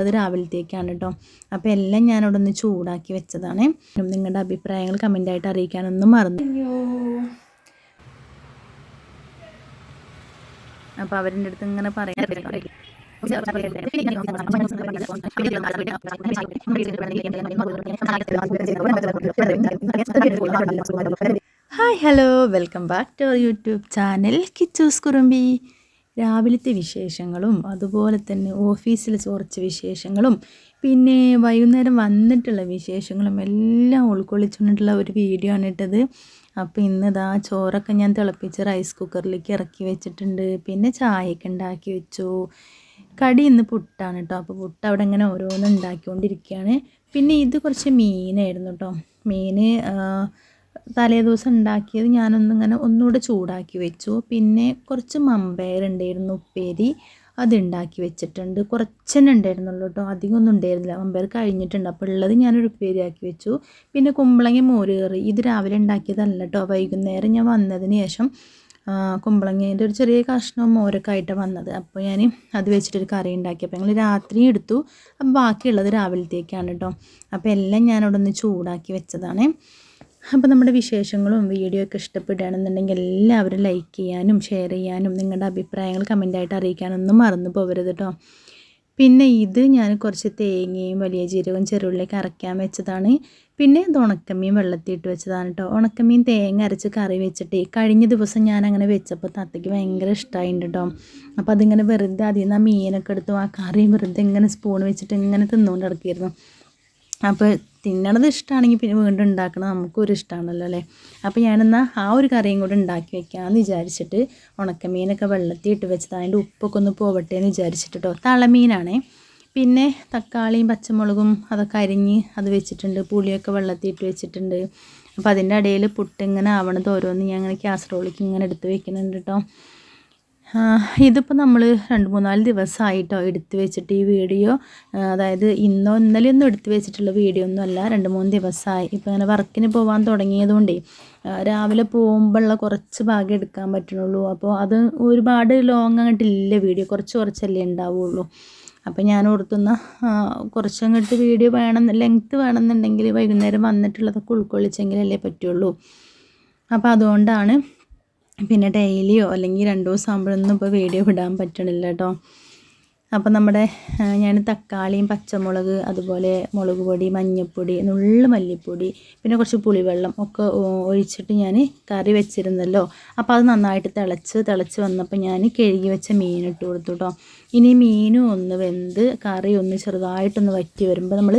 അത് രാവിലത്തേക്കാണ് കേട്ടോ അപ്പോൾ എല്ലാം ഞാനവിടെ ഒന്ന് ചൂടാക്കി വെച്ചതാണ്. നിങ്ങളുടെ അഭിപ്രായങ്ങൾ കമന്റായിട്ട് അറിയിക്കാനൊന്നും മറന്നു. അപ്പോൾ അവരുടെ അടുത്ത് ഇങ്ങനെ പറയാം hi hello welcome back to our YouTube channel Kichus Kurumbi. രാവിലത്തെ വിശേഷങ്ങളും അതുപോലെ തന്നെ ഓഫീസിൽ കുറച്ച് വിശേഷങ്ങളും പിന്നെ വൈകുന്നേരം വന്നിട്ടുള്ള വിശേഷങ്ങളും എല്ലാം ഉൾക്കൊള്ളിച്ചുകൊണ്ടുള്ള ഒരു വീഡിയോ ആണ് ഇട്ടത്. അപ്പോൾ ഇന്നിതാ ചോറൊക്കെ ഞാൻ തിളപ്പിച്ച് റൈസ് കുക്കറിലേക്ക് ഇറക്കി വെച്ചിട്ടുണ്ട്. പിന്നെ ചായയൊക്കെ ഉണ്ടാക്കി വെച്ചു. കടി ഇന്ന് പുട്ടാണ് കേട്ടോ അപ്പോൾ പുട്ട് അവിടെ ഇങ്ങനെ ഓരോന്ന് ഉണ്ടാക്കിക്കൊണ്ടിരിക്കുകയാണ്. പിന്നെ ഇത് കുറച്ച് മീനായിരുന്നു കേട്ടോ മീൻ തലേ ദിവസം ഉണ്ടാക്കിയത് ഞാനൊന്നിങ്ങനെ ഒന്നുകൂടെ ചൂടാക്കി വെച്ചു. പിന്നെ കുറച്ച് മമ്പയർ ഉണ്ടായിരുന്നു ഉപ്പേരി അത് ഉണ്ടാക്കി വെച്ചിട്ടുണ്ട്. കുറച്ചെന്നെ ഉണ്ടായിരുന്നുള്ളൂ കേട്ടോ. അധികമൊന്നും ഉണ്ടായിരുന്നില്ല. മമ്പയർ കഴിഞ്ഞിട്ടുണ്ട്. അപ്പോൾ ഉള്ളത് ഞാനൊരു ഉപ്പേരി ആക്കി വെച്ചു. പിന്നെ കുമ്പളങ്ങ മോര് കറി. ഇത് രാവിലെ ഉണ്ടാക്കിയതല്ല കേട്ടോ. വൈകുന്നേരം ഞാൻ വന്നതിന് ശേഷം കുമ്പളങ്ങേന്റെ ഒരു ചെറിയ കഷ്ണവും മോരൊക്കെ ആയിട്ടാണ് വന്നത്. അപ്പോൾ ഞാൻ അത് വെച്ചിട്ടൊരു കറി ഉണ്ടാക്കി. അപ്പോൾ ഞങ്ങൾ രാത്രി എടുത്തു. അപ്പം ബാക്കിയുള്ളത് രാവിലത്തേക്കാണ് കേട്ടോ. അപ്പോൾ എല്ലാം ഞാനവിടെ ഒന്ന് ചൂടാക്കി വെച്ചതാണ്. അപ്പോൾ നമ്മുടെ വിശേഷങ്ങളും വീഡിയോ ഒക്കെ ഇഷ്ടപ്പെടുകയാണെന്നുണ്ടെങ്കിൽ എല്ലാവരും ലൈക്ക് ചെയ്യാനും ഷെയർ ചെയ്യാനും നിങ്ങളുടെ അഭിപ്രായങ്ങൾ കമന്റായിട്ട് അറിയിക്കാനൊന്നും മറന്നു പോകരുത് കേട്ടോ പിന്നെ ഇത് ഞാൻ കുറച്ച് തേങ്ങയും വലിയ ജീരകവും ചെറുള്ളിയൊക്കെ അരയ്ക്കാൻ വെച്ചതാണ്. പിന്നെ ഇത് ഉണക്കമീൻ വെള്ളത്തിയിട്ട് വെച്ചതാണ് കേട്ടോ ഉണക്കമീൻ തേങ്ങ അരച്ച് കറി വെച്ചിട്ട് കഴിഞ്ഞ ദിവസം ഞാൻ അങ്ങനെ വെച്ചപ്പോൾ തത്തയ്ക്ക് ഭയങ്കര ഇഷ്ടമായിട്ടുണ്ട് കേട്ടോ അപ്പോൾ അതിങ്ങനെ വെറുതെ അതിൽ നിന്ന് ആ മീനൊക്കെ എടുത്തു ആ കറി വെറുതെ ഇങ്ങനെ സ്പൂൺ വെച്ചിട്ട് ഇങ്ങനെ തിന്നുകൊണ്ട് ഇറക്കിയിരുന്നു അപ്പോൾ തിന്നണത് ഇഷ്ടമാണെങ്കിൽ പിന്നെ വീണ്ടും ഉണ്ടാക്കണത് നമുക്കൊരു ഇഷ്ടമാണല്ലോ അല്ലേ? അപ്പോൾ ഞാനെന്നാൽ ആ ഒരു കറിയും കൂടെ ഉണ്ടാക്കി വെക്കാമെന്ന് വിചാരിച്ചിട്ട് ഉണക്കമീനൊക്കെ വെള്ളത്തിൽ ഇട്ട് വെച്ചത്. അതിന്റെ ഉപ്പൊക്കെ ഒന്ന് പോവട്ടെ എന്ന് വിചാരിച്ചിട്ട് കേട്ടോ തളമീനാണേ പിന്നെ തക്കാളിയും പച്ചമുളകും അതൊക്കെ അരിഞ്ഞ് അത് വെച്ചിട്ടുണ്ട്. പുളിയൊക്കെ വെള്ളത്തിൽ ഇട്ട് വെച്ചിട്ടുണ്ട്. അപ്പോൾ അതിന്റെ ഇടയിൽ പുട്ടിങ്ങനെ ആവണത് ഓരോന്ന് ഞാൻ ഇങ്ങനെ കാസറോളിക്ക് ഇങ്ങനെ എടുത്ത് വെക്കുന്നുണ്ട് കേട്ടോ ഇതിപ്പോൾ നമ്മൾ രണ്ട് മൂന്നാൽ ദിവസമായിട്ടോ എടുത്തു വെച്ചിട്ട് ഈ വീഡിയോ അതായത് ഇന്നോ ഇന്നലെയൊന്നും എടുത്തു വെച്ചിട്ടുള്ള വീഡിയോ ഒന്നും അല്ല രണ്ട് മൂന്ന് ദിവസമായി ഇപ്പോൾ ഇങ്ങനെ വർക്കിന് പോകാൻ തുടങ്ങിയതുകൊണ്ടേ രാവിലെ പോകുമ്പോഴുള്ള കുറച്ച് ഭാഗം എടുക്കാൻ പറ്റുള്ളൂ അപ്പോൾ അത് ഒരുപാട് ലോങ് അങ്ങോട്ടില്ല വീഡിയോ കുറച്ച് കുറച്ചല്ലേ ഉണ്ടാവുള്ളൂ. അപ്പോൾ ഞാൻ ഓർത്തുന്ന കുറച്ചങ്ങോട്ട് വീഡിയോ വേണം ലെങ്ത്ത് വേണമെന്നുണ്ടെങ്കിൽ വൈകുന്നേരം വന്നിട്ടുള്ളതൊക്കെ ഉൾക്കൊള്ളിച്ചെങ്കിലല്ലേ പറ്റുള്ളൂ. അപ്പോൾ അതുകൊണ്ടാണ് പിന്നെ ഡെയിലിയോ അല്ലെങ്കിൽ രണ്ട് ദിവസം ആകുമ്പോഴൊന്നും ഇപ്പോൾ വീഡിയോ വിടാൻ പറ്റണില്ല കേട്ടോ. അപ്പോൾ നമ്മുടെ ഞാൻ തക്കാളിയും പച്ചമുളക് അതുപോലെ മുളക് പൊടി മഞ്ഞൾപ്പൊടി നുള്ള മല്ലിപ്പൊടി പിന്നെ കുറച്ച് പുളിവെള്ളം ഒക്കെ ഒഴിച്ചിട്ട് ഞാൻ കറി വെച്ചിരുന്നല്ലോ. അപ്പോൾ അത് നന്നായിട്ട് തിളച്ച് തിളച്ച് വന്നപ്പോൾ ഞാൻ കഴുകി വെച്ച മീൻ ഇട്ട് കൊടുത്തു കേട്ടോ. ഇനി മീനും ഒന്ന് വെന്ത് കറി ഒന്ന് ചെറുതായിട്ടൊന്ന് വറ്റി വരുമ്പോൾ നമ്മൾ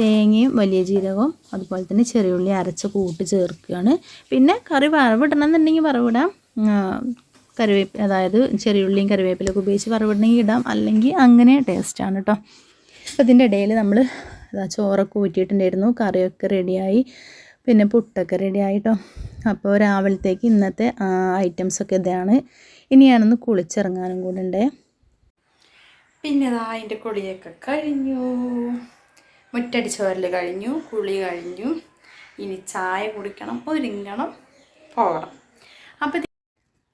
തേങ്ങയും വലിയ ജീരകവും അതുപോലെ തന്നെ ചെറിയുള്ളി അരച്ച് കൂട്ടി ചേർക്കുകയാണ്. പിന്നെ കറി വറവിടണം എന്നുണ്ടെങ്കിൽ വറവിടാം കറിവേപ്പ് അതായത് ചെറിയുള്ളിയും കറിവേപ്പിലൊക്കെ ഉപയോഗിച്ച് വറവിടണമെങ്കിൽ ഇടാം. അല്ലെങ്കിൽ അങ്ങനെ ടേസ്റ്റാണ് കേട്ടോ അപ്പോൾ ഇതിന്റെ ഇടയിൽ നമ്മൾ അതാ ചോറൊക്കെ ഊറ്റിയിട്ടുണ്ടായിരുന്നു. കറിയൊക്കെ റെഡിയായി പിന്നെ പുട്ടൊക്കെ റെഡിയായി കേട്ടോ അപ്പോൾ രാവിലത്തേക്ക് ഇന്നത്തെ ഐറ്റംസൊക്കെ ഇതാണ്. ഇനി ഞാനൊന്ന് കുളിച്ചിറങ്ങാനും കൂടെ ഉണ്ടേ. പിന്നെ അതാ അതിന്റെ കുളിയൊക്കെ കഴിഞ്ഞു. മുറ്റടിച്ചോരൽ കഴിഞ്ഞു. കുളി കഴിഞ്ഞു. ഇനി ചായ കുടിക്കണം. ഒരുങ്ങണം പോകണം.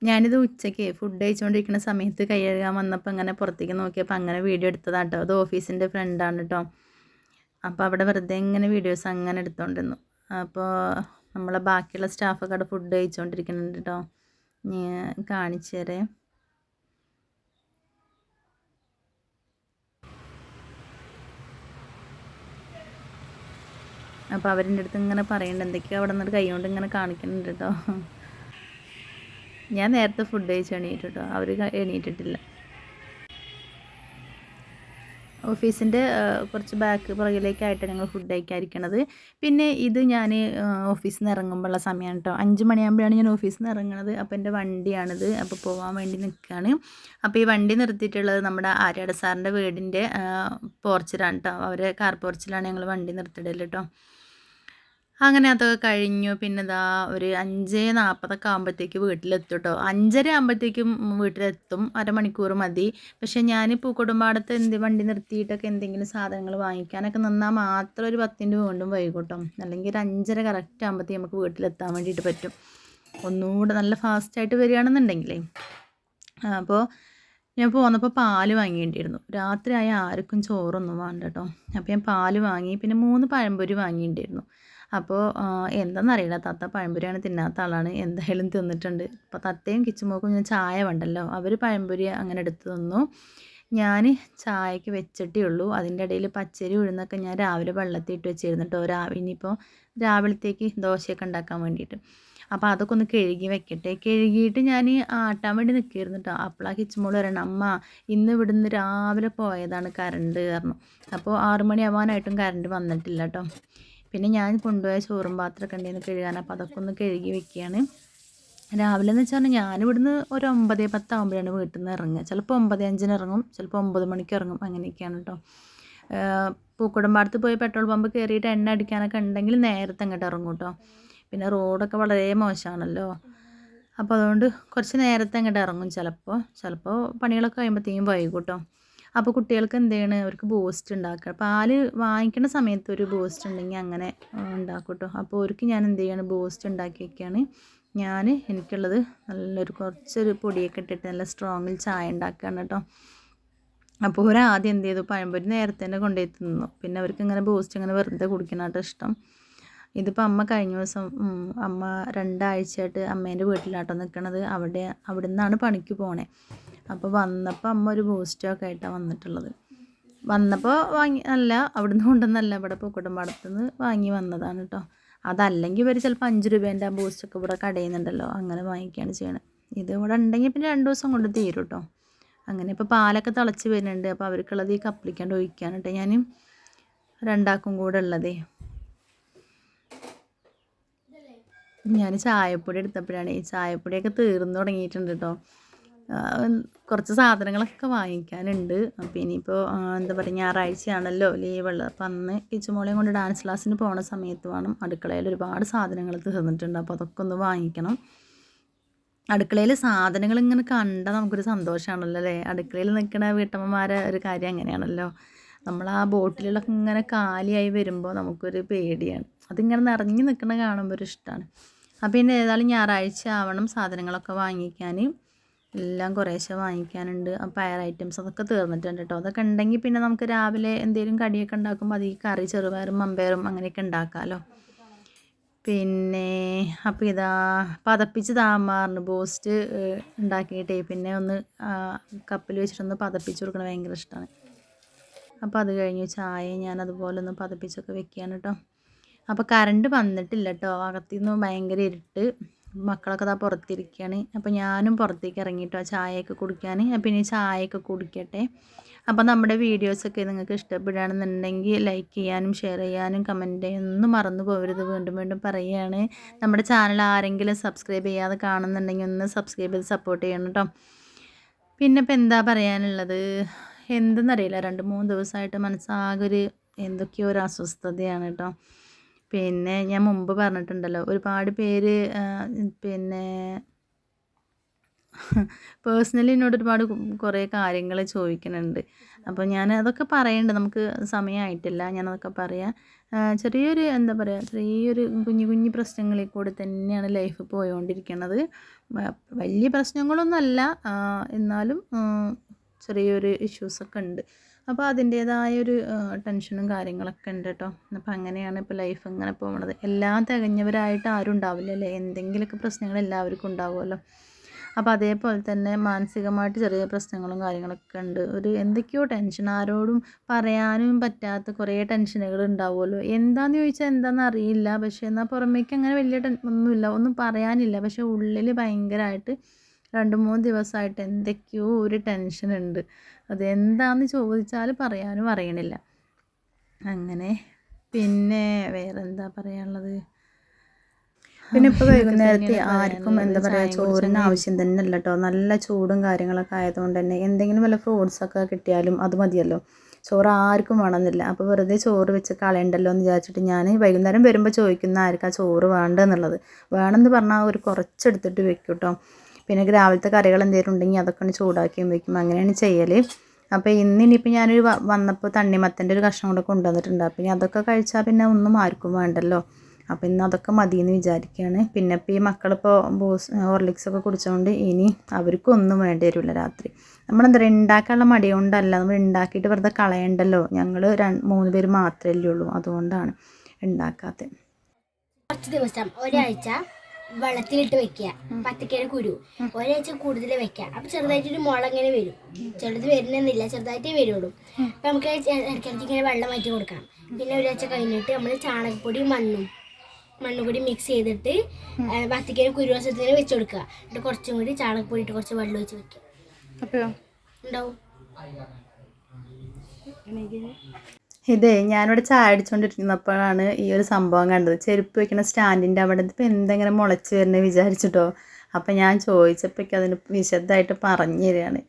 ഞാനിത് ഉച്ചയ്ക്ക് ഫുഡ് കഴിച്ചുകൊണ്ടിരിക്കുന്ന സമയത്ത് കൈ കഴുകാൻ വന്നപ്പോൾ അങ്ങനെ പുറത്തേക്ക് നോക്കിയപ്പോൾ അങ്ങനെ വീഡിയോ എടുത്തതാണ് കേട്ടോ അത് ഓഫീസിന്റെ ഫ്രണ്ടാണ് കേട്ടോ അപ്പോൾ അവിടെ വെറുതെ ഇങ്ങനെ വീഡിയോസ് അങ്ങനെ എടുത്തോണ്ടിരുന്നു. അപ്പോൾ നമ്മളെ ബാക്കിയുള്ള സ്റ്റാഫൊക്കെ അവിടെ ഫുഡ് കഴിച്ചുകൊണ്ടിരിക്കുന്നുണ്ട് കേട്ടോ കാണിച്ചു തരേ. അപ്പോൾ അവരിന്റെ അടുത്ത് ഇങ്ങനെ പറയുന്നുണ്ട് എന്തൊക്കെയോ അവിടെ നിന്നിട്ട് കൈ കൊണ്ട് ഇങ്ങനെ കാണിക്കുന്നുണ്ട് കേട്ടോ ഞാൻ നേരത്തെ ഫുഡ് കഴിച്ച് എണീറ്റിട്ടോ. അവർ എണീറ്റിട്ടില്ല. ഓഫീസിന്റെ കുറച്ച് ബാക്ക് പുറകിലേക്കായിട്ട് ഞങ്ങൾ ഫുഡ് കഴിക്കാതിരിക്കണത്. പിന്നെ ഇത് ഞാൻ ഓഫീസിൽ നിന്ന് ഇറങ്ങുമ്പോഴുള്ള സമയമാണ് കേട്ടോ അഞ്ച് മണിയാകുമ്പോഴാണ് ഞാൻ ഓഫീസിൽ നിന്ന് ഇറങ്ങണത്. അപ്പോൾ എന്റെ വണ്ടിയാണിത്. അപ്പോൾ പോകാൻ വേണ്ടി നിൽക്കുകയാണ് അപ്പോൾ ഈ വണ്ടി നിർത്തിയിട്ടുള്ളത് നമ്മുടെ ആര്യാട സാറിന്റെ വീടിന്റെ പോർച്ചിലാണ് കേട്ടോ അവരെ കാർ പോർച്ചിലാണ് ഞങ്ങൾ വണ്ടി നിർത്തിയിടൽ കേട്ടോ അങ്ങനെ അതൊക്കെ കഴിഞ്ഞു. പിന്നെ ഇതാ ഒരു അഞ്ച് നാൽപ്പതൊക്കെ ആകുമ്പോഴത്തേക്ക് വീട്ടിലെത്തും കേട്ടോ അഞ്ചര ആകുമ്പോഴത്തേക്കും വീട്ടിലെത്തും. അരമണിക്കൂർ മതി. പക്ഷേ ഞാൻ കുടുംബാടത്ത് എന്ത് വണ്ടി നിർത്തിയിട്ടൊക്കെ എന്തെങ്കിലും സാധനങ്ങൾ വാങ്ങിക്കാനൊക്കെ നിന്നാൽ മാത്രം ഒരു പത്തിന്റെ വീണ്ടും വൈകൂട്ടോ. അല്ലെങ്കിൽ ഒരു അഞ്ചര കറക്റ്റ് ആകുമ്പോഴത്തേക്ക് നമുക്ക് വീട്ടിലെത്താൻ വേണ്ടിയിട്ട് പറ്റും. ഒന്നുകൂടെ നല്ല ഫാസ്റ്റായിട്ട് വരികയാണെന്നുണ്ടെങ്കിലേ. അപ്പോൾ ഞാൻ പോന്നപ്പോൾ പാൽ രാത്രി ആയ ആർക്കും ചോറൊന്നും വേണ്ട കേട്ടോ അപ്പോൾ ഞാൻ പാൽ വാങ്ങി. പിന്നെ മൂന്ന് പഴംപൊരി വാങ്ങിയിട്ടുണ്ടായിരുന്നു അപ്പോൾ എന്താണെന്നറിയില്ല തത്ത പഴംപൊരിയാണ് തിന്നാത്ത ആളാണ്. എന്തായാലും തിന്നിട്ടുണ്ട്. അപ്പോൾ തത്തയും കിച്ചുമോക്കും ഞാൻ ചായ വേണ്ടല്ലോ. അവർ പഴംപൊരി അങ്ങനെ എടുത്ത് തന്നു. ഞാൻ ചായക്ക് വെച്ചിട്ടേ ഉള്ളൂ. അതിന്റെ ഇടയിൽ പച്ചരി ഉഴുന്നൊക്കെ ഞാൻ രാവിലെ വെള്ളത്തിൽ ഇട്ട് വെച്ചിരുന്നു കേട്ടോ. രാവിലെ ഇനിയിപ്പോൾ രാവിലത്തേക്ക് ദോശയൊക്കെ ഉണ്ടാക്കാൻ വേണ്ടിയിട്ട്. അപ്പോൾ അതൊക്കെ ഒന്ന് കഴുകി വെക്കട്ടെ. കഴുകിയിട്ട് ഞാൻ ആട്ടാൻ വേണ്ടി നിൽക്കുകയായിരുന്നു കേട്ടോ. അപ്പോളാ കിച്ചുമോൾ പറയണം അമ്മ ഇന്ന് ഇവിടുന്ന് രാവിലെ പോയതാണ് കറണ്ട് കാരണം അപ്പോൾ ആറുമണിയാവാനായിട്ടും കറണ്ട് വന്നിട്ടില്ല കേട്ടോ. പിന്നെ ഞാൻ കൊണ്ടുപോയ ചോറും പാത്രമൊക്കെ ഉണ്ടായിരുന്നു കഴുകാൻ അപ്പോൾ അതൊക്കെ ഒന്ന് കഴുകി വെക്കുകയാണ്. രാവിലെ എന്ന് വെച്ചാൽ ഞാൻ ഇവിടുന്ന് ഒരു ഒമ്പത് പത്താകുമ്പോഴാണ് വീട്ടിൽ നിന്ന് ഇറങ്ങുക. ചിലപ്പോൾ ഒമ്പത് അഞ്ചിന് ഇറങ്ങും ചിലപ്പോൾ ഒമ്പത് മണിക്ക് ഇറങ്ങും. അങ്ങനെയൊക്കെയാണ് കേട്ടോ. പൂക്കുടമ്പാടത്ത് പോയി പെട്രോൾ പമ്പ് കയറിയിട്ട് എണ്ണ അടിക്കാനൊക്കെ ഉണ്ടെങ്കിൽ നേരത്തെ അങ്ങോട്ട് ഇറങ്ങും കേട്ടോ. പിന്നെ റോഡൊക്കെ വളരെ മോശമാണല്ലോ. അപ്പോൾ അതുകൊണ്ട് കുറച്ച് നേരത്തെ അങ്ങോട്ട് ഇറങ്ങും ചിലപ്പോൾ. ചിലപ്പോൾ പണികളൊക്കെ കഴിയുമ്പോഴത്തേക്കും വൈകും കേട്ടോ. അപ്പോൾ കുട്ടികൾക്ക് എന്ത് അവർക്ക് ബൂസ്റ്റ് ഉണ്ടാക്കുക. പാൽ വാങ്ങിക്കുന്ന സമയത്ത് ഒരു ബൂസ്റ്റ് ഉണ്ടെങ്കിൽ അങ്ങനെ ഉണ്ടാക്കും കേട്ടോ അപ്പോൾ അവർക്ക് ഞാൻ എന്ത് ചെയ്യണം? ബൂസ്റ്റ് ഉണ്ടാക്കി വയ്ക്കുകയാണ് ഞാൻ എനിക്കുള്ളത് നല്ലൊരു കുറച്ചൊരു പൊടിയൊക്കെ ഇട്ടിട്ട് നല്ല സ്ട്രോങ്ങിൽ ചായ ഉണ്ടാക്കുകയാണ് കേട്ടോ അപ്പോൾ ഒരു ആദ്യം എന്ത് ചെയ്തു? പഴംപൊരി നേരത്തെ തന്നെ കൊണ്ടുപോയി തിന്നു. പിന്നെ അവർക്ക് ഇങ്ങനെ ബൂസ്റ്റ് ഇങ്ങനെ വെറുതെ കുടിക്കണാട്ടോ ഇഷ്ടം. ഇതിപ്പോൾ അമ്മ കഴിഞ്ഞ ദിവസം അമ്മ രണ്ടാഴ്ചയായിട്ട് അമ്മേന്റെ വീട്ടിലാട്ടോ നിൽക്കണത് അവിടെ അവിടെ നിന്നാണ് പണിക്ക് പോണേ. അപ്പോൾ വന്നപ്പോൾ അമ്മ ഒരു ബൂസ്റ്റൊക്കെ ആയിട്ടാണ് വന്നിട്ടുള്ളത്. വന്നപ്പോൾ വാങ്ങി അല്ല അവിടുന്ന് കൊണ്ടുവന്നല്ല ഇവിടെ പൂക്കുട്ടമ്പാടത്തുനിന്ന് വാങ്ങി വന്നതാണ് കേട്ടോ അതല്ലെങ്കിൽ ഇവർ ചിലപ്പോൾ അഞ്ച് രൂപേന്റെ ആ ബൂസ്റ്റൊക്കെ ഇവിടെ കടയുന്നുണ്ടല്ലോ അങ്ങനെ വാങ്ങിക്കുകയാണ് ചെയ്യണത് ഇത് ഇവിടെ ഉണ്ടെങ്കിൽ പിന്നെ രണ്ട് ദിവസം കൊണ്ട് തീരും കേട്ടോ അങ്ങനെ ഇപ്പോൾ പാലൊക്കെ തിളച്ച് വരുന്നുണ്ട് അപ്പോൾ അവർക്കുള്ളത് ഈ കപ്പിളിക്കാണ്ട് കേട്ടോ ഞാൻ രണ്ടാക്കും കൂടെ ഉള്ളതേ. ഞാൻ ചായപ്പൊടി എടുത്തപ്പോഴാണ് ഈ ചായപ്പൊടിയൊക്കെ തീർന്നു തുടങ്ങിയിട്ടുണ്ട് കേട്ടോ കുറച്ച് സാധനങ്ങളൊക്കെ വാങ്ങിക്കാനുണ്ട്. അപ്പോൾ ഇനിയിപ്പോൾ എന്താ പറയുക ഞായറാഴ്ചയാണല്ലോ ലീവുള്ളത്. അപ്പം അന്ന് കിച്ചുമോളെയും കൊണ്ട് ഡാൻസ് ക്ലാസ്സിന് പോണ സമയത്ത് വേണം അടുക്കളയിൽ ഒരുപാട് സാധനങ്ങൾ തീർന്നിട്ടുണ്ട്. അപ്പോൾ അതൊക്കെ ഒന്ന് വാങ്ങിക്കണം. അടുക്കളയിൽ സാധനങ്ങൾ ഇങ്ങനെ കണ്ടാൽ നമുക്കൊരു സന്തോഷമാണല്ലോ അല്ലേ? അടുക്കളയിൽ നിൽക്കുന്ന വീട്ടമ്മമാരെ ഒരു കാര്യം അങ്ങനെയാണല്ലോ. നമ്മൾ ആ ബോട്ടിലൊക്കെ ഇങ്ങനെ കാലിയായി വരുമ്പോൾ നമുക്കൊരു പേടിയാണ്. അതിങ്ങനെ നിറഞ്ഞു നിൽക്കുന്ന കാണുമ്പോൾ ഒരു ഇഷ്ടമാണ് അപ്പോൾ പിന്നെ ഏതായാലും ഞായറാഴ്ച ആവണം സാധനങ്ങളൊക്കെ വാങ്ങിക്കാൻ എല്ലാം കുറേശ്ശെ വാങ്ങിക്കാനുണ്ട്. പയർ ഐറ്റംസ് അതൊക്കെ തീർന്നിട്ടുണ്ട് കേട്ടോ അതൊക്കെ ഉണ്ടെങ്കിൽ പിന്നെ നമുക്ക് രാവിലെ എന്തെങ്കിലും കടിയൊക്കെ ഉണ്ടാക്കുമ്പോൾ അതിൽ കറി ചെറുപയറും മമ്പയറും അങ്ങനെയൊക്കെ ഉണ്ടാക്കാമല്ലോ പിന്നെ അപ്പോൾ ഇതാ പതപ്പിച്ച് താമാറിന് ബോസ്റ്റ് ഉണ്ടാക്കിയിട്ടേ പിന്നെ ഒന്ന് കപ്പിൽ വെച്ചിട്ടൊന്ന് പതപ്പിച്ച് കൊടുക്കണം ഭയങ്കര ഇഷ്ടമാണ് അപ്പോൾ അത് കഴിഞ്ഞ് ചായ ഞാൻ അതുപോലെ ഒന്ന് പതപ്പിച്ചൊക്കെ വെക്കുകയാണ് കേട്ടോ അപ്പോൾ കറണ്ട് വന്നിട്ടില്ല കേട്ടോ അകത്തുനിന്ന് ഭയങ്കര ഇരുട്ട്. മക്കളൊക്കെ ഇതാ പുറത്തിരിക്കുകയാണ് അപ്പോൾ ഞാനും പുറത്തേക്ക് ഇറങ്ങിയിട്ടോ ചായയൊക്കെ കുടിക്കാൻ അപ്പോൾ ഇനി ചായയൊക്കെ കുടിക്കട്ടെ. അപ്പോൾ നമ്മുടെ വീഡിയോസൊക്കെ നിങ്ങൾക്ക് ഇഷ്ടപ്പെടുകയാണെന്നുണ്ടെങ്കിൽ ലൈക്ക് ചെയ്യാനും ഷെയർ ചെയ്യാനും കമന്റ് ചെയ്യാനൊന്നും മറന്നു പോകരുത്. വീണ്ടും വീണ്ടും പറയുകയാണ്. നമ്മുടെ ചാനൽ ആരെങ്കിലും സബ്സ്ക്രൈബ് ചെയ്യാതെ കാണുന്നുണ്ടെങ്കിൽ ഒന്ന് സബ്സ്ക്രൈബ് ചെയ്ത് സപ്പോർട്ട് ചെയ്യണം കേട്ടോ പിന്നെ ഇപ്പോൾ എന്താ പറയാനുള്ളത്? എന്തെന്നറിയില്ല. രണ്ട് മൂന്ന് ദിവസമായിട്ട് മനസ്സാകെ ഒരു എന്തൊക്കെയോ ഒരു അസ്വസ്ഥതയാണ് കേട്ടോ പിന്നെ ഞാൻ മുമ്പ് പറഞ്ഞിട്ടുണ്ടല്ലോ ഒരുപാട് പേര് പിന്നെ പേഴ്സണലി എന്നോട് ഒരുപാട് കുറേ കാര്യങ്ങൾ ചോദിക്കുന്നുണ്ട്. അപ്പോൾ ഞാൻ അതൊക്കെ പറയുന്നുണ്ട് നമുക്ക് സമയമായിട്ടില്ല ഞാനതൊക്കെ പറയാം. ചെറിയൊരു എന്താ പറയുക ചെറിയൊരു കുഞ്ഞു കുഞ്ഞു പ്രശ്നങ്ങളിൽ കൂടെ തന്നെയാണ് ലൈഫ് പോയോണ്ടിരിക്കുന്നത് വലിയ പ്രശ്നങ്ങളൊന്നുമല്ല എന്നാലും ചെറിയൊരു ഇഷ്യൂസൊക്കെ ഉണ്ട്. അപ്പോൾ അതിന്റേതായ ഒരു ടെൻഷനും കാര്യങ്ങളൊക്കെ ഉണ്ട് കേട്ടോ അപ്പോൾ അങ്ങനെയാണ് ഇപ്പോൾ ലൈഫ് ഇങ്ങനെ പോകുന്നത് എല്ലാം തികഞ്ഞവരായിട്ട് ആരും ഉണ്ടാവില്ല അല്ലേ എന്തെങ്കിലുമൊക്കെ പ്രശ്നങ്ങൾ എല്ലാവർക്കും ഉണ്ടാവുമല്ലോ. അപ്പോൾ അതേപോലെ തന്നെ മാനസികമായിട്ട് ചെറിയ പ്രശ്നങ്ങളും കാര്യങ്ങളൊക്കെ ഉണ്ട്. ഒരു എന്തൊക്കെയോ ടെൻഷൻ. ആരോടും പറയാനും പറ്റാത്ത കുറേ ടെൻഷനുകൾ ഉണ്ടാവുമല്ലോ. എന്താണെന്ന് ചോദിച്ചാൽ എന്താണെന്ന് അറിയില്ല. പക്ഷേ എന്നാൽ പുറമേക്ക് അങ്ങനെ വലിയ ടെൻ ഒന്നുമില്ല. ഒന്നും പറയാനില്ല. പക്ഷേ ഉള്ളിൽ ഭയങ്കരമായിട്ട് രണ്ട് മൂന്ന് ദിവസമായിട്ട് എന്തൊക്കെയോ ഒരു ടെൻഷൻ ഉണ്ട്. അതെന്താന്ന് ചോദിച്ചാൽ പറയാനും അറിയണില്ല. അങ്ങനെ പിന്നെ വേറെന്താ പറയാനുള്ളത്? പിന്നെ ഇപ്പോൾ വൈകുന്നേരത്തെ ആർക്കും എന്താ പറയുക ചോറിന് ആവശ്യം തന്നെ അല്ല കേട്ടോ നല്ല ചൂടും കാര്യങ്ങളൊക്കെ ആയതുകൊണ്ട് തന്നെ എന്തെങ്കിലും വല്ല ഫ്രൂട്ട്സൊക്കെ കിട്ടിയാലും അത് മതിയല്ലോ. ചോറ് ആർക്കും വേണമെന്നില്ല. അപ്പോൾ വെറുതെ ചോറ് വെച്ച് കളയണ്ടല്ലോ എന്ന് വിചാരിച്ചിട്ട് ഞാൻ വൈകുന്നേരം വരുമ്പോൾ ചോദിക്കുന്ന ആർക്കാ ചോറ് വേണ്ടെന്നുള്ളത് വേണമെന്ന് പറഞ്ഞാൽ ഒരു കുറച്ചെടുത്തിട്ട് വെക്കും കേട്ടോ പിന്നെ രാവിലത്തെ കറികൾ എന്തെങ്കിലും ഉണ്ടെങ്കിൽ അതൊക്കെ ഒന്ന് ചൂടാക്കിയും വയ്ക്കും. അങ്ങനെയാണ് ചെയ്യൽ അപ്പോൾ ഇന്ന് ഇനിയിപ്പോൾ ഞാനൊരു വന്നപ്പോൾ തണ്ണിമത്തന്റെ ഒരു കഷ്ണം കൂടെ കൊണ്ടുവന്നിട്ടുണ്ട്. അപ്പോൾ ഇനി അതൊക്കെ കഴിച്ചാൽ പിന്നെ ഒന്നും ആർക്കും വേണ്ടല്ലോ. അപ്പോൾ ഇന്ന് അതൊക്കെ മതിയെന്ന് വിചാരിക്കുകയാണ്. പിന്നെ ഇപ്പോൾ ഈ മക്കളിപ്പോൾ ബൂസ് ഹോർലിക്സൊക്കെ കുടിച്ചുകൊണ്ട് ഇനി അവർക്കും ഒന്നും വേണ്ടി വരില്ല രാത്രി. നമ്മളെന്താ പറയുക ഉണ്ടാക്കാനുള്ള മടി കൊണ്ടല്ല. നമ്മൾ ഉണ്ടാക്കിയിട്ട് വെറുതെ കളയണ്ടല്ലോ. ഞങ്ങൾ മൂന്ന് പേര് മാത്രമല്ലേ ഉള്ളൂ. അതുകൊണ്ടാണ് ഉണ്ടാക്കാത്തത് കുറച്ച് ദിവസം ഒരാഴ്ച വെള്ളത്തിലിട്ട് വെക്കുക. പത്തിക്കയുടെ കുരു. ഒരാഴ്ച കൂടുതൽ വെക്കുക. അപ്പൊ ചെറുതായിട്ടൊരു മുള ഇങ്ങനെ വരും. ചെറുത് വരുന്നില്ല. ചെറുതായിട്ടേ വരുള്ളൂ. അപ്പൊ നമുക്ക് ഇടയ്ക്കിടയ്ക്ക് ഇങ്ങനെ വെള്ളം മാറ്റി കൊടുക്കണം. പിന്നെ ഒരാഴ്ച കഴിഞ്ഞിട്ട് നമ്മൾ ചാണകപ്പൊടി മണ്ണും മണ്ണും കൂടി മിക്സ് ചെയ്തിട്ട് പത്തിക്കയുടെ കുരു വശത്തിന് വെച്ച് കൊടുക്കുക. എന്നിട്ട് കുറച്ചും കൂടി ചാണകപ്പൊടി ഇട്ട് കുറച്ച് വെള്ളം ഒഴിച്ച് വെക്കുക. ഉണ്ടാവും. ഇതേ ഞാനിവിടെ ചായ അടിച്ചുകൊണ്ടിരിക്കുന്നപ്പോഴാണ് ഈ ഒരു സംഭവം കണ്ടത്. ചെരുപ്പ് വെക്കുന്ന സ്റ്റാൻഡിന്റെ അവിടെ ഇപ്പം എന്തെങ്കിലും മുളച്ച് വരുന്നത് വിചാരിച്ചിട്ടോ? അപ്പം ഞാൻ ചോദിച്ചപ്പോഴേക്ക് അതിന് വിശദമായിട്ട് പറഞ്ഞു തരികയാണ്.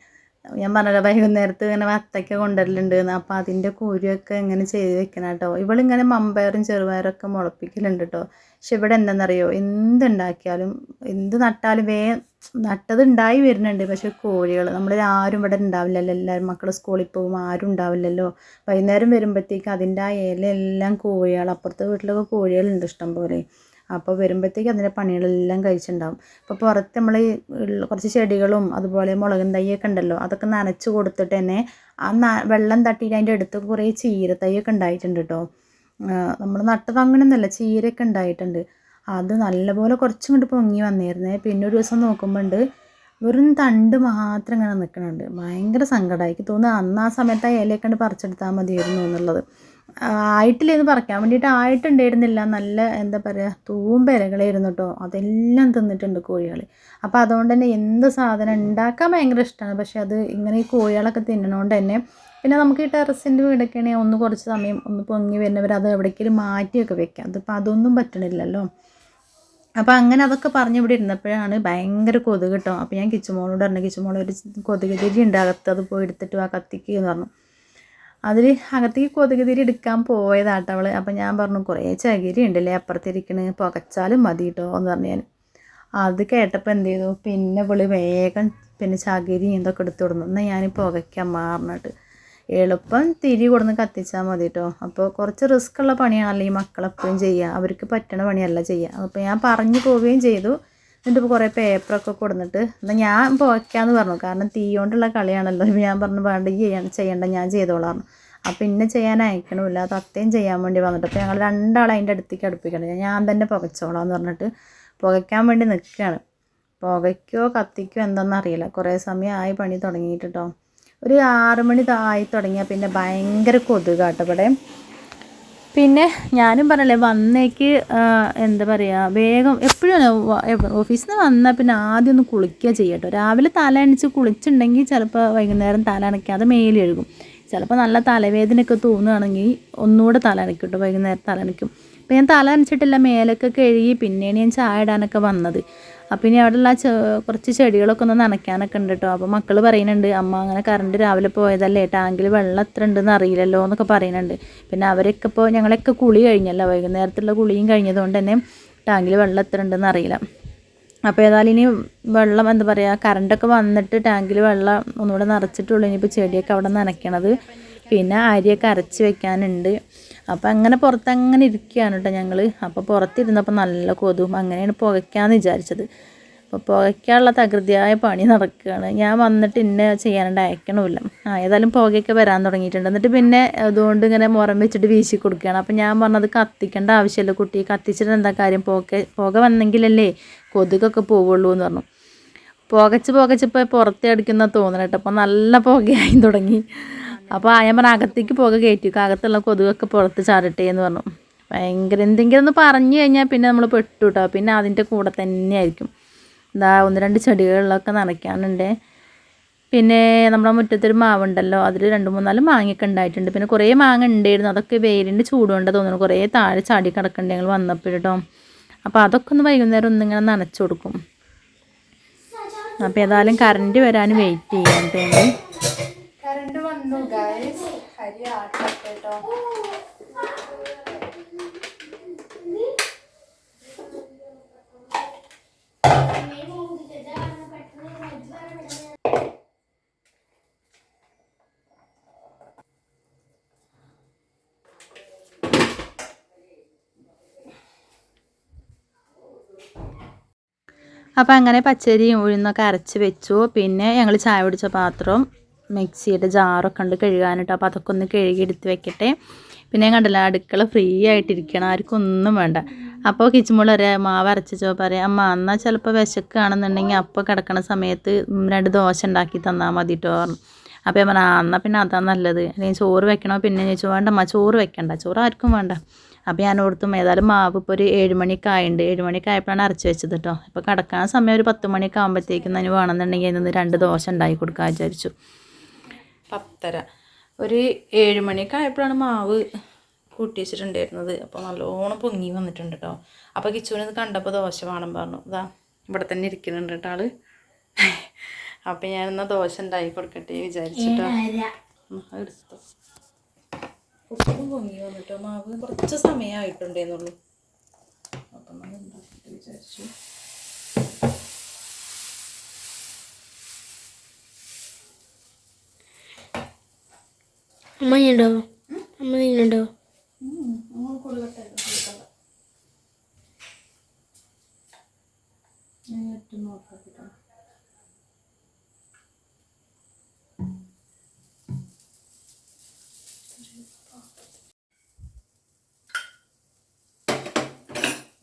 ഞാൻ പറഞ്ഞല്ലോ വൈകുന്നേരത്ത് ഇങ്ങനെ വത്തക്ക കൊണ്ടുവരലുണ്ട് അപ്പോൾ അപ്പം അതിന്റെ കുരുവൊക്കെ ഇങ്ങനെ ചെയ്ത് വെക്കണം കേട്ടോ. ഇവളിങ്ങനെ മമ്പയറും ചെറുപയറൊക്കെ മുളപ്പിക്കലുണ്ട് കേട്ടോ. പക്ഷെ ഇവിടെ എന്താണെന്നറിയോ എന്തുണ്ടാക്കിയാലും എന്ത് നട്ടാലും വേ നട്ടത് ഉണ്ടായി വരുന്നുണ്ട്. പക്ഷെ കോഴികൾ നമ്മൾ ആരും ഇവിടെ ഉണ്ടാവില്ലല്ലോ. എല്ലാവരും മക്കൾ സ്കൂളിൽ പോകും ആരും ഉണ്ടാവില്ലല്ലോ. വൈകുന്നേരം വരുമ്പോഴത്തേക്ക് അതിന്റെ ആ ഇലയെല്ലാം കോഴികൾ അപ്പുറത്തെ വീട്ടിലൊക്കെ കോഴികളുണ്ട് ഇഷ്ടം പോലെ അപ്പോൾ വരുമ്പോഴത്തേക്ക് അതിന്റെ പണികളെല്ലാം കഴിച്ചിട്ടുണ്ടാവും. അപ്പോൾ പുറത്ത് നമ്മൾ കുറച്ച് ചെടികളും അതുപോലെ മുളകും തൈയൊക്കെ ഉണ്ടല്ലോ അതൊക്കെ നനച്ച് കൊടുത്തിട്ട് തന്നെ ആ വെള്ളം തട്ടിയിട്ട് അതിന്റെ അടുത്ത് കുറേ ചീര ഉണ്ടായിട്ടുണ്ട് കേട്ടോ. നമ്മൾ നട്ടത് അങ്ങനെയൊന്നുമല്ല ചീരയൊക്കെ ഉണ്ടായിട്ടുണ്ട്. അത് നല്ലപോലെ കുറച്ചും കൂടി പൊങ്ങി വന്നിരുന്നേ. പിന്നെ ഒരു ദിവസം നോക്കുമ്പോൾ ഉണ്ട് വെറും തണ്ട് മാത്രം ഇങ്ങനെ നിൽക്കുന്നുണ്ട് ഭയങ്കര സങ്കടമായി എനിക്ക് തോന്നുന്നു അന്ന് ആ സമയത്ത് ആ ഇലയൊക്കെ കണ്ട് പറിച്ചെടുത്താൽ മതിയായിരുന്നു എന്നുള്ളത്. ആയിട്ടില്ല എന്ന് പറിക്കാൻ വേണ്ടിയിട്ട് ആയിട്ടുണ്ടായിരുന്നില്ല. നല്ല എന്താ പറയുക തൂമ്പ ഇലകളായിരുന്നു കേട്ടോ അതെല്ലാം തിന്നിട്ടുണ്ട് കോഴികൾ അപ്പോൾ അതുകൊണ്ട് തന്നെ എന്ത് സാധനം ഉണ്ടാക്കാൻ ഭയങ്കര ഇഷ്ടമാണ് പക്ഷേ അത് ഇങ്ങനെ ഈ കോഴികളൊക്കെ തിന്നണോണ്ട് തന്നെ പിന്നെ നമുക്ക് ഈ ടെറസിന്റെ വീടൊക്കെ ആണെങ്കിൽ ഒന്ന് കുറച്ച് സമയം ഒന്ന് പൊങ്ങി വരുന്നവർ അത് എവിടേക്കെങ്കിലും മാറ്റിയൊക്കെ വെക്കാം. അതിപ്പോൾ അതൊന്നും പറ്റണില്ലല്ലോ. അപ്പോൾ അങ്ങനെ അതൊക്കെ പറഞ്ഞ് ഇവിടെ ഇരുന്നപ്പോഴാണ് ഭയങ്കര കൊതുക് കേട്ടോ. അപ്പോൾ ഞാൻ കിച്ചുമോളോട് പറഞ്ഞു കിച്ചുമോൾ ഒരു കൊതുക് തിരി ഉണ്ട് അകത്ത് അത് പോയി എടുത്തിട്ട് ആ കത്തിക്ക് എന്ന് പറഞ്ഞു. അതിൽ അകത്തേക്ക് കൊതുക് തിരി എടുക്കാൻ പോയതാട്ടോ അവൾ അപ്പോൾ ഞാൻ പറഞ്ഞു കുറേ ചകിരി ഉണ്ടല്ലേ അപ്പുറത്തിരിക്കണ് പുകച്ചാലും മതി കേട്ടോ എന്ന് പറഞ്ഞു ഞാൻ അത് കേട്ടപ്പോൾ എന്ത് ചെയ്തു? പിന്നെ പുള്ളി വേഗം പിന്നെ ചകിരി എന്തൊക്കെ എടുത്തു കൊടുന്നു. എന്നാൽ ഞാൻ പുകയ്ക്കാൻ മാറിനിട്ട് എളുപ്പം തിരി കൊടുന്ന് കത്തിച്ചാൽ മതി കേട്ടോ അപ്പോൾ കുറച്ച് റിസ്ക് ഉള്ള പണിയാണല്ലോ ഈ മക്കളെപ്പോഴും ചെയ്യുക അവർക്ക് പറ്റണ പണിയല്ല ചെയ്യുക അപ്പോൾ ഞാൻ പറഞ്ഞു പോവുകയും ചെയ്തു. എന്നിട്ട് ഇപ്പോൾ കുറേ പേപ്പറൊക്കെ കൊടുത്തിട്ട് എന്നാൽ ഞാൻ പോയ്ക്കാന്ന് പറഞ്ഞു. കാരണം തീ കൊണ്ടുള്ള കളിയാണല്ലോ. ഞാൻ പറഞ്ഞു വേണ്ട ഈ ചെയ്യണ്ട ചെയ്യേണ്ട ഞാൻ ചെയ്തോളാം അപ്പം ഇന്നെ ചെയ്യാൻ അയക്കണമില്ല. തത്തയും ചെയ്യാൻ വേണ്ടി വന്നിട്ട്. അപ്പോൾ ഞങ്ങൾ രണ്ടാൾ അതിന്റെ അടുത്തേക്ക് അടുപ്പിക്കണം. ഞാൻ തന്നെ പുകച്ചോളാം എന്ന് പറഞ്ഞിട്ട് പുകയ്ക്കാൻ വേണ്ടി നിൽക്കുകയാണ് പുകയ്ക്കോ കത്തിക്കോ എന്താണെന്ന് കുറേ സമയമായി പണി തുടങ്ങിയിട്ട് കേട്ടോ ഒരു ആറ് മണി താ- ആയി തുടങ്ങിയാൽ പിന്നെ ഭയങ്കര കൊതുകാട്ടോ ഇവിടെ. പിന്നെ ഞാനും പറഞ്ഞല്ലേ വന്നേക്ക് എന്താ പറയുക വേഗം എപ്പോഴും ഓഫീസിൽ നിന്ന് വന്നാൽ പിന്നെ ആദ്യം ഒന്ന് കുളിക്കുക ചെയ്യട്ടോ. രാവിലെ തല അണിച്ച് കുളിച്ചിട്ടുണ്ടെങ്കിൽ ചിലപ്പോൾ വൈകുന്നേരം തല അണയ്ക്കാതെ മേലി എഴുകും ചിലപ്പോൾ നല്ല തലവേദനയൊക്കെ തോന്നുകയാണെങ്കിൽ ഒന്നുകൂടെ തല കേട്ടോ വൈകുന്നേരം തല അനക്കും അപ്പോൾ ഞാൻ തല അനച്ചിട്ടില്ല മേലൊക്കെ കഴുകി പിന്നെയാണ് ഞാൻ ചായ ഇടാനൊക്കെ വന്നത്. അപ്പം ഇനി അവിടെയുള്ള കുറച്ച് ചെടികളൊക്കെ ഒന്ന് നനയ്ക്കാനൊക്കെ ഉണ്ട് കേട്ടോ അപ്പോൾ മക്കൾ പറയുന്നുണ്ട് അമ്മ അങ്ങനെ കറണ്ട് രാവിലെ പോയതല്ലേ? ടാങ്കിൽ വെള്ളം എത്ര ഉണ്ടെന്ന് അറിയില്ലല്ലോ എന്നൊക്കെ പറയുന്നുണ്ട്. പിന്നെ അവരൊക്കെ ഇപ്പോൾ ഞങ്ങളൊക്കെ കുളി കഴിഞ്ഞല്ലോ. വൈകുന്നേരത്തുള്ള കുളിയും കഴിഞ്ഞതുകൊണ്ട് തന്നെ ടാങ്കിൽ വെള്ളം എത്ര ഉണ്ടെന്ന് അറിയില്ല. അപ്പോൾ ഏതായാലും ഇനി വെള്ളം എന്താ പറയുക കറണ്ടൊക്കെ വന്നിട്ട് ടാങ്കിൽ വെള്ളം ഒന്നുകൂടെ നിറച്ചിട്ടുള്ളൂ. ഇനിയിപ്പോൾ ചെടിയൊക്കെ അവിടെ നനയ്ക്കണത്. പിന്നെ അരിയൊക്കെ അരച്ച് വെക്കാനുണ്ട്. അപ്പോൾ അങ്ങനെ പുറത്ത് അങ്ങനെ ഇരിക്കുകയാണ് കേട്ടോ ഞങ്ങൾ അപ്പോൾ പുറത്തിരുന്നപ്പോൾ നല്ല കൊതും അങ്ങനെയാണ് പുകയ്ക്കാമെന്ന് വിചാരിച്ചത്. അപ്പോൾ പുകയ്ക്കാനുള്ള തകൃതിയായ പണി നടക്കുകയാണ്. ഞാൻ വന്നിട്ട് ഇന്നെ ചെയ്യാനായിട്ട് അയക്കണമില്ല. ആ ഏതായാലും പുകയൊക്കെ വരാൻ തുടങ്ങിയിട്ടുണ്ട്. എന്നിട്ട് പിന്നെ അതുകൊണ്ട് ഇങ്ങനെ മുറം വെച്ചിട്ട് വീശി കൊടുക്കുകയാണ്. അപ്പോൾ ഞാൻ പറഞ്ഞത് കത്തിക്കേണ്ട ആവശ്യമില്ല കുട്ടി കത്തിച്ചിട്ട് എന്താ കാര്യം? പുക പുക വന്നെങ്കിലല്ലേ കൊതുകൊക്കെ പോവുള്ളൂ എന്ന് പറഞ്ഞു. പുകച്ച് പുകച്ച് ഇപ്പോൾ പുറത്ത് അടിക്കുന്ന അപ്പോൾ നല്ല പുകയായി തുടങ്ങി. അപ്പോൾ ഞാൻ അകത്തേക്ക് പുക കയറ്റി. അകത്തുള്ള കൊതുകൊക്കെ പുറത്ത് ചാടട്ടെ എന്ന് പറഞ്ഞു. ഭയങ്കര എന്തെങ്കിലും ഒന്ന് പറഞ്ഞു കഴിഞ്ഞാൽ പിന്നെ നമ്മൾ പെട്ടു കേട്ടോ പിന്നെ അതിന്റെ കൂടെ തന്നെ ആയിരിക്കും എന്താ ഒന്ന് രണ്ട് ചെടികളിലൊക്കെ നനയ്ക്കാനുണ്ട്. പിന്നെ നമ്മുടെ മുറ്റത്തൊരു മാവുണ്ടല്ലോ. അതിൽ രണ്ട് മൂന്നാൽ മാങ്ങയൊക്കെ ഉണ്ടായിട്ടുണ്ട്. പിന്നെ കുറേ മാങ്ങ ഉണ്ടായിരുന്നു. അതൊക്കെ വെയിലിന്റെ ചൂട് കൊണ്ട് തോന്നുന്നു. കുറേ താഴെ ചാടി കിടക്കണ്ടെങ്കിൽ വന്നപ്പോൾ കേട്ടോ അപ്പോൾ അതൊക്കെ ഒന്ന് വൈകുന്നേരം ഒന്നിങ്ങനെ നനച്ചു കൊടുക്കും. അപ്പോൾ ഏതായാലും കറണ്ട് വരാൻ വെയിറ്റ് ചെയ്യാൻ തോന്നി കണ്ടു ഗൈസ് ഹരി ആട്ടട്ടെ കേട്ടോ അപ്പോൾ അങ്ങനെ പച്ചരിയും ഉഴുന്നൊക്കെ അരച്ച് വെച്ചു. പിന്നെ ഞങ്ങൾ ചായ കുടിച്ച പാത്രം മിക്സിയുടെ ജാറൊക്കെ ഉണ്ട് കഴുകാനിട്ട് അപ്പോൾ അതൊക്കെ ഒന്ന് കഴുകി എടുത്ത് വെക്കട്ടെ. പിന്നെ കണ്ടില്ല അടുക്കള ഫ്രീ ആയിട്ടിരിക്കണം ആർക്കും ഒന്നും വേണ്ട. അപ്പോൾ കിച്ചുമ്പോൾ പറയാം മാവ് അരച്ചോ പറയാം അമ്മ എന്നാൽ ചിലപ്പോൾ വിശക്കുകയാണെന്നുണ്ടെങ്കിൽ അപ്പോൾ കിടക്കണ സമയത്ത് രണ്ട് ദോശ ഉണ്ടാക്കി തന്നാൽ മതി കേട്ടോ പറഞ്ഞു. അപ്പോൾ ഞാൻ പറഞ്ഞു എന്നാൽ പിന്നെ അതാ നല്ലത്. അല്ലെങ്കിൽ ചോറ് വെക്കണോ? പിന്നെ ചോദിച്ചു വേണ്ട അമ്മ ചോറ് വെക്കണ്ട ചോറ് ആർക്കും വേണ്ട. അപ്പോൾ ഞാൻ ഓർത്തും ഏതായാലും മാവ് ഇപ്പോൾ ഒരു ഏഴ് ആയുണ്ട്. ആയിട്ടുണ്ട് ഏഴ് മണിയൊക്കെ ആയപ്പോഴാണ് അരച്ച് വെച്ചത് കേട്ടോ ഇപ്പോൾ കിടക്കാൻ സമയം ഒരു പത്ത് മണിയൊക്കെ ആകുമ്പോഴത്തേക്കും അതിന് വേണമെന്നുണ്ടെങ്കിൽ അതിന് രണ്ട് ദോശ ഉണ്ടാക്കി കൊടുക്കാൻ വിചാരിച്ചു. പത്തര. ഒരു ഏഴ് മണിയൊക്കെ ആയപ്പോഴാണ് മാവ് കൂട്ടി വെച്ചിട്ടുണ്ടായിരുന്നത് അപ്പോൾ നല്ലോണം പൊങ്ങി വന്നിട്ടുണ്ട് കേട്ടോ. അപ്പോൾ കിച്ചുവിന് ഇത് കണ്ടപ്പോൾ ദോശ വേണം പറഞ്ഞു. ഇതാ ഇവിടെ തന്നെ ഇരിക്കുന്നുണ്ട് കേട്ടോ ആൾ. അപ്പം എന്നാൽ ദോശ ഉണ്ടാക്കി കൊടുക്കട്ടെ വിചാരിച്ചിട്ടോ. എടുത്തോ. ഉപ്പും പൊങ്ങി വന്നിട്ടോ മാവ്. കുറച്ച് സമയമായിട്ടുണ്ടേന്നുള്ളൂ അപ്പം നമ്മൾ ഉണ്ടാക്കിയിട്ട് വിചാരിച്ചു? അമ്മ അമ്മ നീണ്ടോ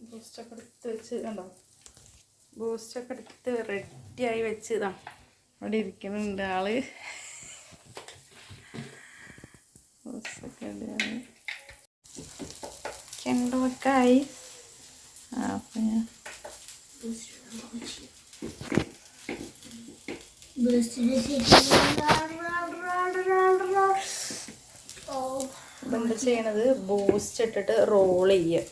ബൂസ്റ്റൊക്കെ എടുത്ത് വെച്ച് കണ്ടോ? ബൂസ്റ്റൊക്കെ എടുത്ത് റെഡിയായി വെച്ചതാണ് അവിടെ ഇരിക്കുന്നുണ്ട് ആൾ. കണ്ടോക്കായി. അപ്പം ഞാൻ എന്താ ചെയ്യണത്? ബൂസ്റ്റ് ഇട്ടിട്ട് റോൾ ചെയ്യുക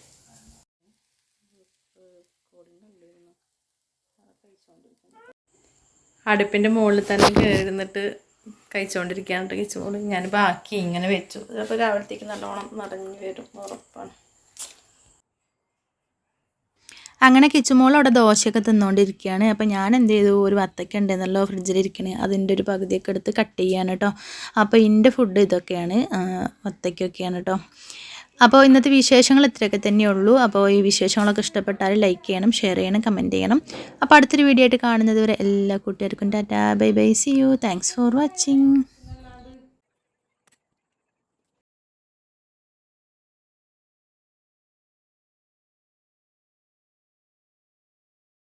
അടുപ്പിന്റെ മുകളിൽ തന്നെ കയറുന്നിട്ട് കഴിച്ചുകൊണ്ടിരിക്കാണ്ട് കഴിച്ചുകൊണ്ട് ഞാൻ ബാക്കി ഇങ്ങനെ വെച്ചു. അപ്പോൾ രാവിലത്തേക്ക് നല്ലോണം നിറഞ്ഞു വരും ഉറപ്പാണ്. അങ്ങനെ കിച്ചുമോൾ അവിടെ ദോശയൊക്കെ തിന്നുകൊണ്ടിരിക്കുകയാണ് അപ്പോൾ ഞാൻ എന്ത് ചെയ്തു? ഒരു വത്തക്ക ഉണ്ടെന്നല്ലോ ഫ്രിഡ്ജിലിരിക്കണേ അതിന്റെ ഒരു പകുതിയൊക്കെ എടുത്ത് കട്ട് ചെയ്യാൻ കേട്ടോ. അപ്പോൾ എന്റെ ഫുഡ് ഇതൊക്കെയാണ് വത്തയ്ക്കൊക്കെയാണ് കേട്ടോ. അപ്പോൾ ഇന്നത്തെ വിശേഷങ്ങൾ ഇത്രയൊക്കെ തന്നെയുള്ളൂ അപ്പോൾ ഈ വിശേഷങ്ങളൊക്കെ ഇഷ്ടപ്പെട്ടാൽ ലൈക്ക് ചെയ്യണം ഷെയർ ചെയ്യണം കമന്റ് ചെയ്യണം. അപ്പോൾ അടുത്തൊരു വീഡിയോ ആയിട്ട് കാണുന്നത് വരെ എല്ലാ കൂട്ടുകാർക്കും tata. Bye bye. See you thanks for watching